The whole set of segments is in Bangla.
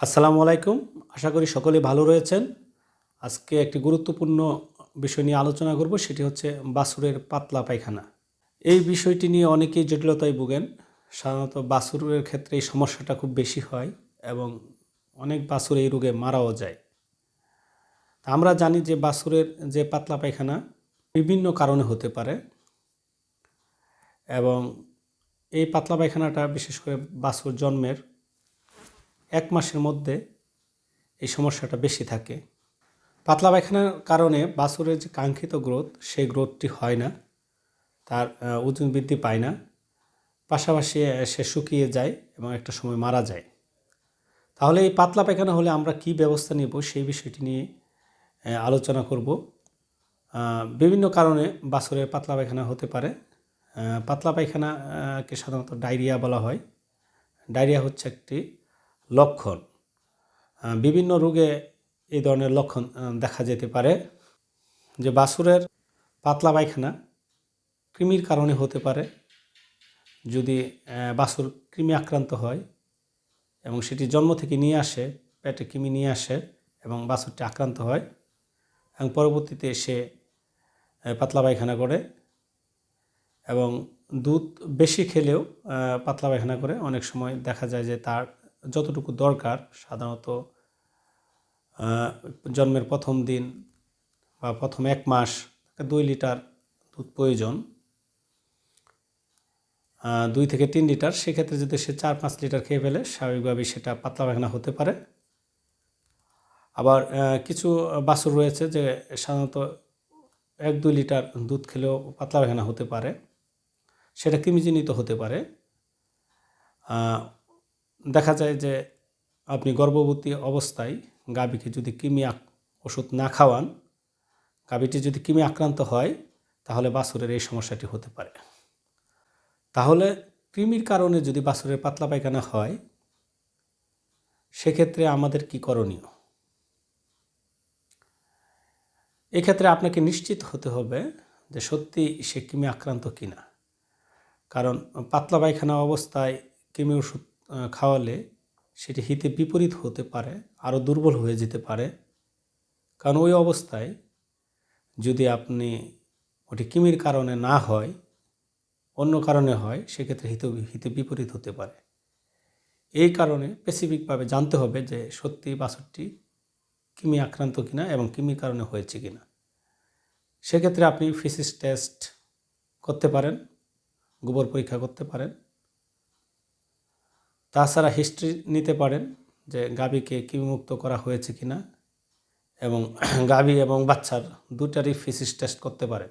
আসসালামু আলাইকুম। আশা করি সকলে ভালো রয়েছেন। আজকে একটি গুরুত্বপূর্ণ বিষয় নিয়ে আলোচনা করব, সেটি হচ্ছে বাছুরের পাতলা পায়খানা। এই বিষয়টি নিয়ে অনেকেই জটিলতায় ভোগেন। সাধারণত বাছুরের ক্ষেত্রে এই সমস্যাটা খুব বেশি হয় এবং অনেক বাছুর এই রোগে মারাও যায়। তা আমরা জানি যে বাছুরের যে পাতলা পায়খানা বিভিন্ন কারণে হতে পারে এবং এই পাতলা পায়খানাটা বিশেষ করে বাছুর জন্মের এক মাসের মধ্যে এই সমস্যাটা বেশি থাকে। পাতলা পায়খানার কারণে বাছুরের যে কাঙ্ক্ষিত গ্রোথ, সেই গ্রোথটি হয় না। তার ওজন বৃদ্ধি পায় না। পাশাপাশি সে শুকিয়ে যায় এবং একটা সময় মারা যায়। তাহলে এই পাতলা পায়খানা হলে আমরা কি ব্যবস্থা নেব, সেই বিষয়টি নিয়ে আলোচনা করব। বিভিন্ন কারণে বাছুরের পাতলা পায়খানা হতে পারে। পাতলা পায়খানাকে সাধারণত ডায়রিয়া বলা হয়। ডায়রিয়া হচ্ছে একটি লক্ষণ। বিভিন্ন রোগে এই ধরনের লক্ষণ দেখা যেতে পারে যে বাছুরের পাতলা পায়খানা কৃমির কারণে হতে পারে। যদি বাছুর কৃমি আক্রান্ত হয় এবং সেটি জন্ম থেকে নিয়ে আসে, পেটে কৃমি নিয়ে আসে এবং বাছুরটি আক্রান্ত হয় এবং পরবর্তীতে সে পাতলা পায়খানা করে এবং দুধ বেশি খেলেও পাতলা পায়খানা করে, অনেক সময় দেখা যায় যে তার যতটুকু দরকার, সাধারণত জন্মের প্রথম দিন বা প্রথম এক মাস তাকে দুই লিটার দুধ প্রয়োজন। দুই থেকে তিন লিটার, সেক্ষেত্রে যদি সে চার পাঁচ লিটার খেয়ে ফেলে, স্বাভাবিকভাবেই সেটা পাতলা পায়খানা হতে পারে। আবার কিছু বাছুর রয়েছে যে সাধারণত এক দুই লিটার দুধ খেলেও পাতলা পায়খানা হতে পারে। সেটা কৃমিজনিত হতে পারে। দেখা যায় যে আপনি গর্ভবতী অবস্থায় গাভীকে যদি কৃমি ওষুধ না খাওয়ান, গাভীটি যদি কৃমি আক্রান্ত হয়, তাহলে বাছুরের এই সমস্যাটি হতে পারে। তাহলে কৃমির কারণে যদি বাছুরের পাতলা পায়খানা হয়, সেক্ষেত্রে আমাদের কি করণীয়? এক্ষেত্রে আপনাকে নিশ্চিত হতে হবে যে সত্যি সে কৃমি আক্রান্ত কিনা। কারণ পাতলা পায়খানা অবস্থায় কৃমি ওষুধ খাওয়ালে সেটি হিতে বিপরীত হতে পারে, আরও দুর্বল হয়ে যেতে পারে। কারণ ওই অবস্থায় যদি আপনি ওটি কিমির কারণে না হয়, অন্য কারণে হয়, সেক্ষেত্রে হিত, হিতে বিপরীত হতে পারে। এই কারণে স্পেসিফিকভাবে জানতে হবে যে সত্যি বাছুরটি কিমি আক্রান্ত কিনা এবং কৃমির কারণে হয়েছে কিনা। সেক্ষেত্রে আপনি ফিসিস টেস্ট করতে পারেন, গোবর পরীক্ষা করতে পারেন। তাছাড়া হিস্ট্রি নিতে পারেন যে গাভীকে কৃমিমুক্ত করা হয়েছে কি না এবং গাভী এবং বাচ্চার দুটারই ফিসিস টেস্ট করতে পারেন।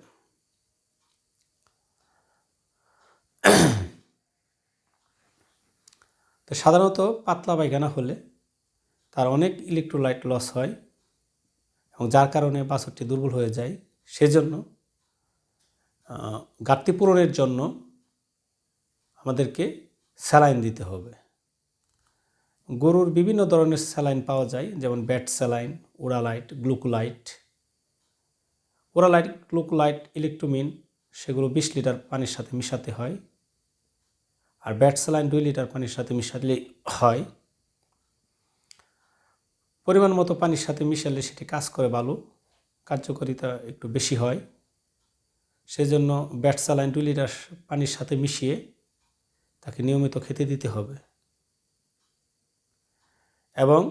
তো সাধারণত পাতলা পায়খানা হলে তার অনেক ইলেকট্রোলাইট লস হয় এবং যার কারণে বাছুরটি দুর্বল হয়ে যায়। সেজন্য ঘাটতি পূরণের জন্য আমাদেরকে স্যালাইন দিতে হবে। গরুর বিভিন্ন ধরনের স্যালাইন পাওয়া যায়, যেমন ব্যাট স্যালাইন, ওরালাইট, গ্লুকোলাইট। ওরালাইট, গ্লুকোলাইট, ইলেকট্রোমিন, সেগুলো বিশ লিটার পানির সাথে মিশাতে হয়। আর ব্যাট স্যালাইন দুই লিটার পানির সাথে মিশালে হয়। পরিমাণ মতো পানির সাথে মিশালে সেটি কাজ করে ভালো কার্যকারিতা একটু বেশি হয়। সেজন্য ব্যাট স্যালাইন দুই লিটার পানির সাথে মিশিয়ে তাকে নিয়মিত খেতে দিতে হবে। এবং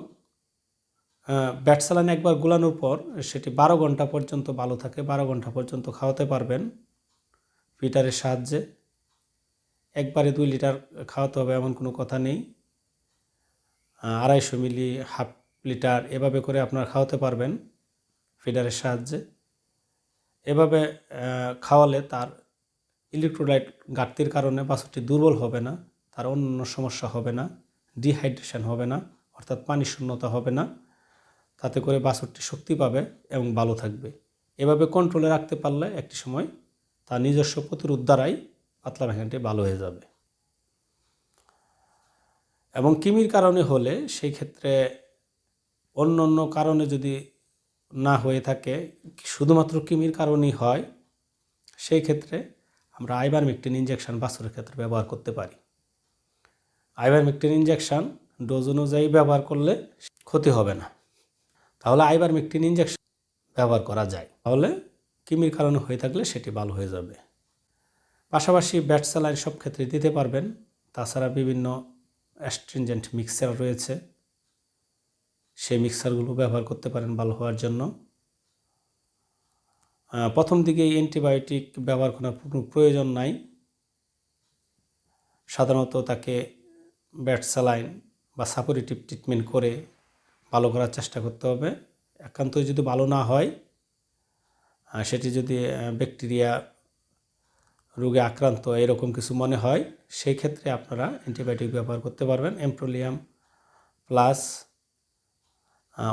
ব্যাট স্যালাইন একবার গুলানোর পর সেটি বারো ঘণ্টা পর্যন্ত ভালো থাকে, বারো ঘণ্টা পর্যন্ত খাওয়াতে পারবেন। ফিটারের সাহায্যে একবারে দুই লিটার খাওয়াতে হবে এমন কোনো কথা নেই। আড়াইশো মিলি, হাফ লিটার এভাবে করে আপনারা খাওয়াতে পারবেন ফিডারের সাহায্যে। এভাবে খাওয়ালে তার ইলেকট্রোলাইট ঘাটতির কারণে বাছুরটি দুর্বল হবে না, তার অন্য সমস্যা হবে না, ডিহাইড্রেশন হবে না। অর্থাৎ পানি শূন্যতা হবে না, তাতে করে বাছুরটি শক্তি পাবে এবং ভালো থাকবে। এভাবে কন্ট্রোলে রাখতে পারলে একটি সময় তার নিজস্ব প্রতিরোধ দ্বারাই পাতলা পায়খানাটি ভালো হয়ে যাবে। এবং কিমির কারণে হলে সেই ক্ষেত্রে অন্য অন্য কারণে যদি না হয়ে থাকে, শুধুমাত্র কিমির কারণেই হয়, সেই ক্ষেত্রে আমরা আইবার আইবারমেকটিন ইঞ্জেকশন বাছুরের ক্ষেত্রে ব্যবহার করতে পারি। আইবার আইবারমেকটিন ইঞ্জেকশন ডোজ অনুযায়ী ব্যবহার করলে ক্ষতি হবে না। তাহলে আইবার মেকটিন ইঞ্জেকশন ব্যবহার করা যায়। তাহলে কিমির কারণে হয়ে থাকলে সেটি ভালো হয়ে যাবে। পাশাপাশি ব্যাট স্যালাইন সব ক্ষেত্রে দিতে পারবেন। তাছাড়া বিভিন্ন অ্যাস্ট্রিনজেন্ট মিক্সার রয়েছে। সেই মিক্সারগুলো ব্যবহার করতে পারেন ভালো হওয়ার জন্য। প্রথম দিকে অ্যান্টিবায়োটিক ব্যবহার করার কোনো প্রয়োজন নাই। সাধারণত তাকে ব্যাট স্যালাইন বা সাপোরেটিভ ট্রিটমেন্ট করে ভালো করার চেষ্টা করতে হবে। একান্তই যদি ভালো না হয় সেটি যদি ব্যাকটেরিয়া রোগে আক্রান্ত এরকম কিছু মনে হয় সেই ক্ষেত্রে আপনারা অ্যান্টিবায়োটিক ব্যবহার করতে পারবেন। এমপ্রোলিয়াম প্লাস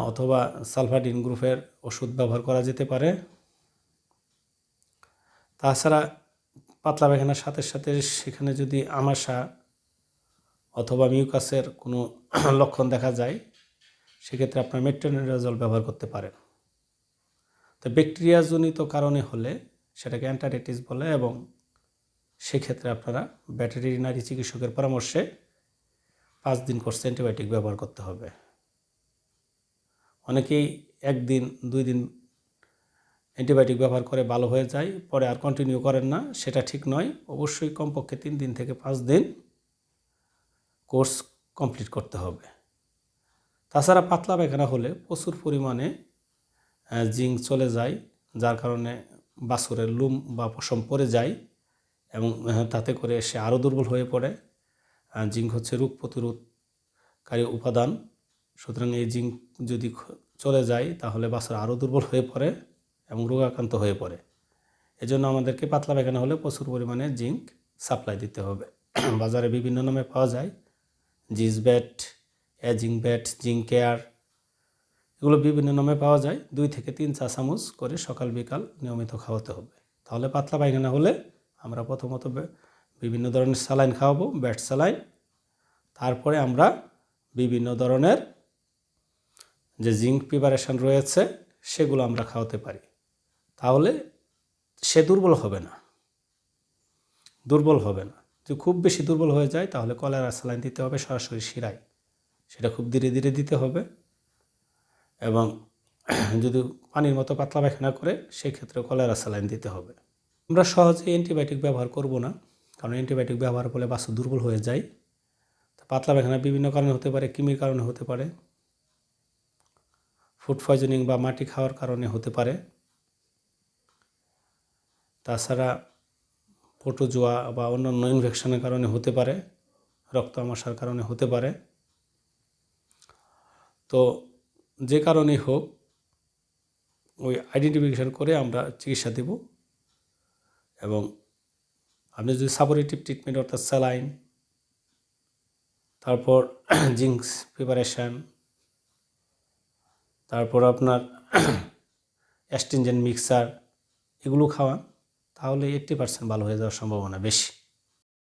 অথবা সালফাডিন গ্রুপের ওষুধ ব্যবহার করা যেতে পারে। তাছাড়া পাতলা পায়খানার সাথে সাথে সেখানে যদি আমাশা অথবা মিউকাসের কোনো লক্ষণ দেখা যায়, সেক্ষেত্রে আপনার মেট্রোনিডাজল ব্যবহার করতে পারেন। তো ব্যাকটেরিয়াজনিত কারণে হলে সেটাকে অ্যান্টারাইটিস বলে এবং সেক্ষেত্রে আপনারা ভেটেরিনারি চিকিৎসকের পরামর্শে পাঁচ দিন কোর্স অ্যান্টিবায়োটিক ব্যবহার করতে হবে। অনেকেই একদিন, দুই দিন অ্যান্টিবায়োটিক ব্যবহার করে ভালো হয়ে যায়, পরে আর কন্টিনিউ করেন না, সেটা ঠিক নয়। অবশ্যই কমপক্ষে তিন দিন থেকে পাঁচ দিন কোর্স কমপ্লিট করতে হবে। তাছাড়া পাতলা পায়খানা হলে প্রচুর পরিমাণে জিঙ্ক চলে যায়, যার কারণে বাছুরের লুম বা পশম পড়ে যায় এবং তাতে করে সে আরও দুর্বল হয়ে পড়ে। জিঙ্ক হচ্ছে রোগ প্রতিরোধকারী উপাদান। সুতরাং এই জিঙ্ক যদি চলে যায়, তাহলে বাছুর আরও দুর্বল হয়ে পড়ে এবং রোগাক্রান্ত হয়ে পড়ে। এজন্য আমাদেরকে পাতলা পায়খানা হলে প্রচুর পরিমাণে জিঙ্ক সাপ্লাই দিতে হবে। বাজারে বিভিন্ন নামে পাওয়া যায়। জিস ব্যাট অ্যাজিং ব্যাট জিঙ্ক কেয়ার, এগুলো বিভিন্ন নামে পাওয়া যায়। দুই থেকে তিন চা চামচ করে সকাল বিকাল নিয়মিত খাওয়াতে হবে। তাহলে পাতলা পায়খানা হলে আমরা প্রথমত বিভিন্ন ধরনের স্যালাইন খাওয়াবো, ব্যাট স্যালাইন। তারপরে আমরা বিভিন্ন ধরনের যে জিঙ্ক প্রিপারেশন রয়েছে, সেগুলো আমরা খাওয়াতে পারি। তাহলে সে দুর্বল হবে না। দুর্বল হবে না। যদি খুব বেশি দুর্বল হয়ে যায়, তাহলে কলেরা স্যালাইন দিতে হবে সরাসরি শিরায়। সেটা খুব ধীরে ধীরে দিতে হবে। এবং যদি পানির মতো পাতলা পায়খানা করে সেই ক্ষেত্রে কলেরা স্যালাইন দিতে হবে। আমরা সহজে অ্যান্টিবায়োটিক ব্যবহার করব না, কারণ অ্যান্টিবায়োটিক ব্যবহার করলে বাচ্চা দুর্বল হয়ে যায়। পাতলা পায়খানা বিভিন্ন কারণে হতে পারে, কৃমির কারণে হতে পারে ফুড পয়জনিং বা মাটি খাওয়ার কারণে হতে পারে। তাছাড়া পটোজোয়া বা অন্যান্য ইনফেকশনের কারণে হতে পারে রক্ত আমাশার কারণে হতে পারে। তো যে কারণেই হোক, ওই আইডেন্টিফিকেশন করে আমরা চিকিৎসা দেব এবং আপনি যদি সাপোরেটিভ ট্রিটমেন্ট অর্থাৎ স্যালাইন তারপর জিঙ্কস প্রিপারেশান তারপর আপনার অ্যাস্টিনজেন মিক্সার এগুলো খাওয়ান। তাহলে এইট্টি পার্সেন্ট ভালো হয়ে যাওয়ার সম্ভাবনা বেশি।